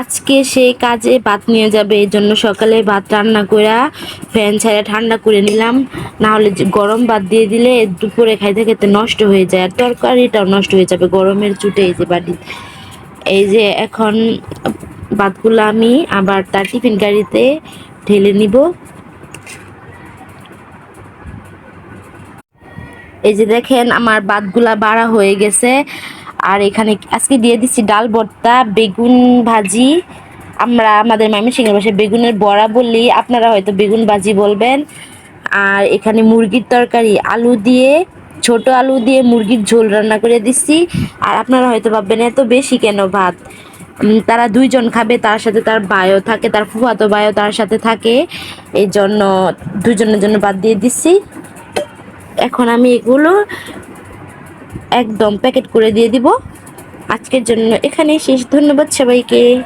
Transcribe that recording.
আজকে সে কাজে ভাত নিয়ে যাবে, এই জন্য সকালে ভাত রান্না করে ফ্যান ছাড়া ঠান্ডা করে নিলাম। না হলে গরম ভাত দিয়ে দিলে দুপুরে খাইতে খেতে নষ্ট হয়ে যায়, আর তরকারিটাও নষ্ট হয়ে যাবে গরমের চুটে এই যে বাড়ি এই যে এখন ভাতগুলো আমি আবার তার টিফিন গাড়িতে ঢেলে নিব। এই যে দেখেন, আমার ভাতগুলা বাড়া হয়ে গেছে। আর এখানে আজকে দিয়ে দিচ্ছি ডাল, ভর্তা, বেগুন ভাজি। আমরা আমাদের মামি ময়মনসিংহের ভাষায় বেগুনের বড়া বলি আপনারা হয়তো বেগুন ভাজি বলবেন। আর এখানে মুরগির তরকারি, আলু দিয়ে, ছোট আলু দিয়ে মুরগির ঝোল রান্না করে দিচ্ছি। আর আপনারা হয়তো ভাববেন, এত বেশি কেন ভাত? তারা দুইজন খাবে, তার সাথে তার বায়ও থাকে, তার ফুফাতো বায়ও তার সাথে থাকে। এই জন্য দুজনের জন্য বাদ দিয়ে দিচ্ছি। এখন আমি এগুলো একদম প্যাকেট করে দিয়ে দিব। আজকের জন্য এখানে শেষ। ধন্যবাদ সবাইকে।